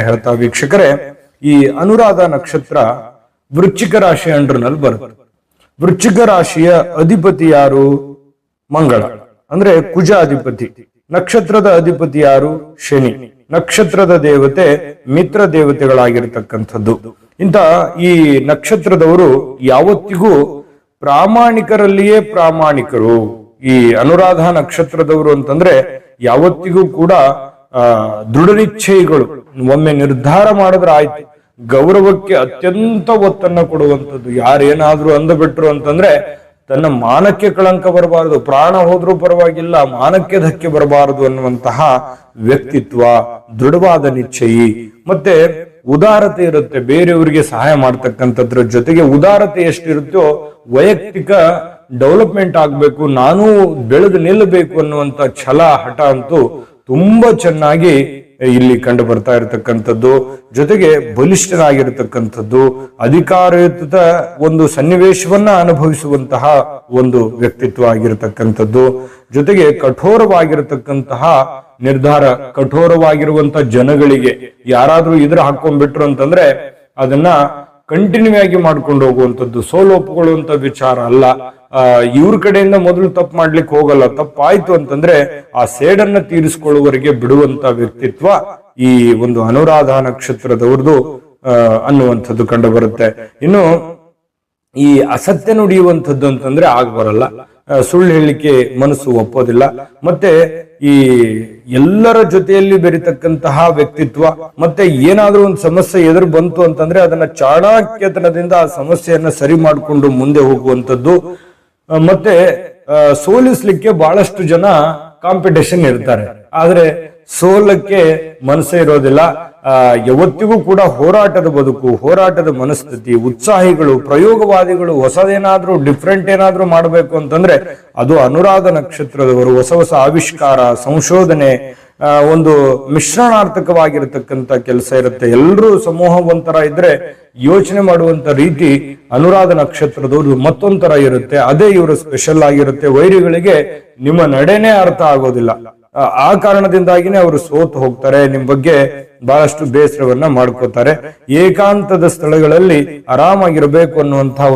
ಹೇಳ್ತಾ ವೀಕ್ಷಕರೇ, ಈ ಅನುರಾಧ ನಕ್ಷತ್ರ ವೃಶ್ಚಿಕ ರಾಶಿ ಅಂಡ್ರನಲ್ಲಿ ಬರುತ್ತೆ. ವೃಶ್ಚಿಕ ರಾಶಿಯ ಅಧಿಪತಿ ಯಾರು? ಮಂಗಳ. ಅಂದ್ರೆ ಕುಜ ಅಧಿಪತಿ. ನಕ್ಷತ್ರದ ಅಧಿಪತಿ ಯಾರು? ಶನಿ. ನಕ್ಷತ್ರದ ದೇವತೆ ಮಿತ್ರ ದೇವತೆಗಳಾಗಿರ್ತಕ್ಕಂಥದ್ದು. ಇಂತ ಈ ನಕ್ಷತ್ರದವರು ಯಾವತ್ತಿಗೂ ಪ್ರಾಮಾಣಿಕರಲ್ಲಿಯೇ ಪ್ರಾಮಾಣಿಕರು. ಈ ಅನುರಾಧ ನಕ್ಷತ್ರದವರು ಅಂತಂದ್ರೆ ಯಾವತ್ತಿಗೂ ಕೂಡ, ಆ ದೃಢನಿಶ್ಚಯಿಗಳು ಒಮ್ಮೆ ನಿರ್ಧಾರ ಮಾಡಿದ್ರೆ ಆಯ್ತು. ಗೌರವಕ್ಕೆ ಅತ್ಯಂತ ಒತ್ತನ್ನ ಕೊಡುವಂಥದ್ದು. ಯಾರೇನಾದ್ರೂ ಅಂದಬಿಟ್ರು ಅಂತಂದ್ರೆ ತನ್ನ ಮಾನಕ್ಕೆ ಕಳಂಕ ಬರಬಾರದು. ಪ್ರಾಣ ಹೋದ್ರೂ ಪರವಾಗಿಲ್ಲ, ಮಾನಕ್ಕೆ ಧಕ್ಕೆ ಬರಬಾರದು ಅನ್ನುವಂತಹ ವ್ಯಕ್ತಿತ್ವ, ದೃಢವಾದ ನಿಶ್ಚಯಿ. ಮತ್ತೆ ಉದಾರತೆ ಇರುತ್ತೆ. ಬೇರೆಯವರಿಗೆ ಸಹಾಯ ಮಾಡ್ತಕ್ಕಂಥದ್ರ ಜೊತೆಗೆ ಉದಾರತೆ ಎಷ್ಟಿರುತ್ತೋ, ವೈಯಕ್ತಿಕ ಡೆವಲಪ್ಮೆಂಟ್ ಆಗ್ಬೇಕು, ನಾನು ಬೆಳೆದು ನಿಲ್ಲಬೇಕು ಅನ್ನುವಂತ ಛಲ, ಹಠ ಅಂತೂ ತುಂಬಾ ಚೆನ್ನಾಗಿ ಇಲ್ಲಿ ಕಂಡು ಬರ್ತಾ ಇರತಕ್ಕಂಥದ್ದು, ಜೊತೆಗೆ ಬಲಿಷ್ಠರಾಗಿರ್ತಕ್ಕಂಥದ್ದು ಅಧಿಕಾರಯುತ ಒಂದು ಸನ್ನಿವೇಶವನ್ನ ಅನುಭವಿಸುವಂತಹ ಒಂದು ವ್ಯಕ್ತಿತ್ವ ಆಗಿರತಕ್ಕಂಥದ್ದು, ಜೊತೆಗೆ ಕಠೋರವಾಗಿರತಕ್ಕಂತಹ ನಿರ್ಧಾರ ಕಠೋರವಾಗಿರುವಂತ ಜನಗಳಿಗೆ ಯಾರಾದ್ರೂ ಇದ್ರ ಹಾಕೊಂಡ್ಬಿಟ್ರು ಅಂತಂದ್ರೆ ಅದನ್ನ ಕಂಟಿನ್ಯೂ ಆಗಿ ಮಾಡ್ಕೊಂಡು ಹೋಗುವಂಥದ್ದು ಸೋಲು ಒಪ್ಪಿಕೊಳ್ಳುವಂತ ವಿಚಾರ ಅಲ್ಲ. ಇವ್ರ ಕಡೆಯಿಂದ ಮೊದಲು ತಪ್ಪು ಮಾಡ್ಲಿಕ್ಕೆ ಹೋಗಲ್ಲ. ತಪ್ಪಾಯ್ತು ಅಂತಂದ್ರೆ ಆ ಸೇಡನ್ನ ತೀರಿಸಿಕೊಳ್ಳುವವರೆಗೆ ಬಿಡುವಂತ ವ್ಯಕ್ತಿತ್ವ ಈ ಒಂದು ಅನುರಾಧ ನಕ್ಷತ್ರದವ್ರದ್ದು ಅನ್ನುವಂಥದ್ದು ಕಂಡು ಬರುತ್ತೆ ಇನ್ನು ಈ ಅಸತ್ಯ ನುಡಿಯುವಂಥದ್ದು ಅಂತಂದ್ರೆ ಆಗ ಬರಲ್ಲ. ಸುಳ್ಳು ಹೇಳಿಕೆ ಮನಸ್ಸು ಒಪ್ಪೋದಿಲ್ಲ. ಮತ್ತೆ ಈ ಎಲ್ಲರ ಜೊತೆಯಲ್ಲಿ ಬೆರಿತಕ್ಕಂತಹ ವ್ಯಕ್ತಿತ್ವ, ಮತ್ತೆ ಏನಾದ್ರೂ ಒಂದು ಸಮಸ್ಯೆ ಎದುರು ಬಂತು ಅಂತಂದ್ರೆ ಅದನ್ನ ಚಾಣಾಕ್ಯತನದಿಂದ ಆ ಸಮಸ್ಯೆಯನ್ನ ಸರಿ ಮಾಡಿಕೊಂಡು ಮುಂದೆ ಹೋಗುವಂಥದ್ದು ಮತ್ತೆ ಸೋಲಿಸ್ಲಿಕ್ಕೆ ಬಹಳಷ್ಟು ಜನ ಕಾಂಪಿಟೇಷನ್ ಇರ್ತಾರೆ. ಆದ್ರೆ ಸೋಲಕ್ಕೆ ಮನಸ್ಸೇ ಇರೋದಿಲ್ಲ. ಯಾವತ್ತಿಗೂ ಕೂಡ ಹೋರಾಟದ ಬದುಕು, ಹೋರಾಟದ ಮನಸ್ಥಿತಿ, ಉತ್ಸಾಹಿಗಳು, ಪ್ರಯೋಗವಾದಿಗಳು ಹೊಸದೇನಾದ್ರೂ ಡಿಫ್ರೆಂಟ್ ಏನಾದ್ರೂ ಮಾಡಬೇಕು ಅಂತಂದ್ರೆ ಅದು ಅನುರಾಧ ನಕ್ಷತ್ರದವರು ಹೊಸ ಹೊಸ ಆವಿಷ್ಕಾರ, ಸಂಶೋಧನೆ ಒಂದು ಮಿಶ್ರಣಾರ್ಥಕವಾಗಿರತಕ್ಕಂತ ಕೆಲಸ ಇರುತ್ತೆ. ಎಲ್ಲರೂ ಸಮೂಹ ಒಂಥರ ಇದ್ರೆ ಯೋಚನೆ ಮಾಡುವಂತ ರೀತಿ ಅನುರಾಧ ನಕ್ಷತ್ರದವರು ಮತ್ತೊಂಥರ ಇರುತ್ತೆ. ಅದೇ ಇವರು ಸ್ಪೆಷಲ್ ಆಗಿರುತ್ತೆ. ವೈರಿಗಳಿಗೆ ನಿಮ್ಮ ನಡೆನೇ ಅರ್ಥ ಆಗೋದಿಲ್ಲ. ಆ- ಕಾರಣದಿಂದಾಗಿನೇ ಅವರು ಸೋತು ಹೋಗ್ತಾರೆ. ನಿಮ್ ಬಗ್ಗೆ ಬಹಳಷ್ಟು ಬೇಸರವನ್ನ ಮಾಡ್ಕೋತಾರೆ. ಏಕಾಂತದ ಸ್ಥಳಗಳಲ್ಲಿ ಆರಾಮಾಗಿರ್ಬೇಕು ಅನ್ನುವಂತಹ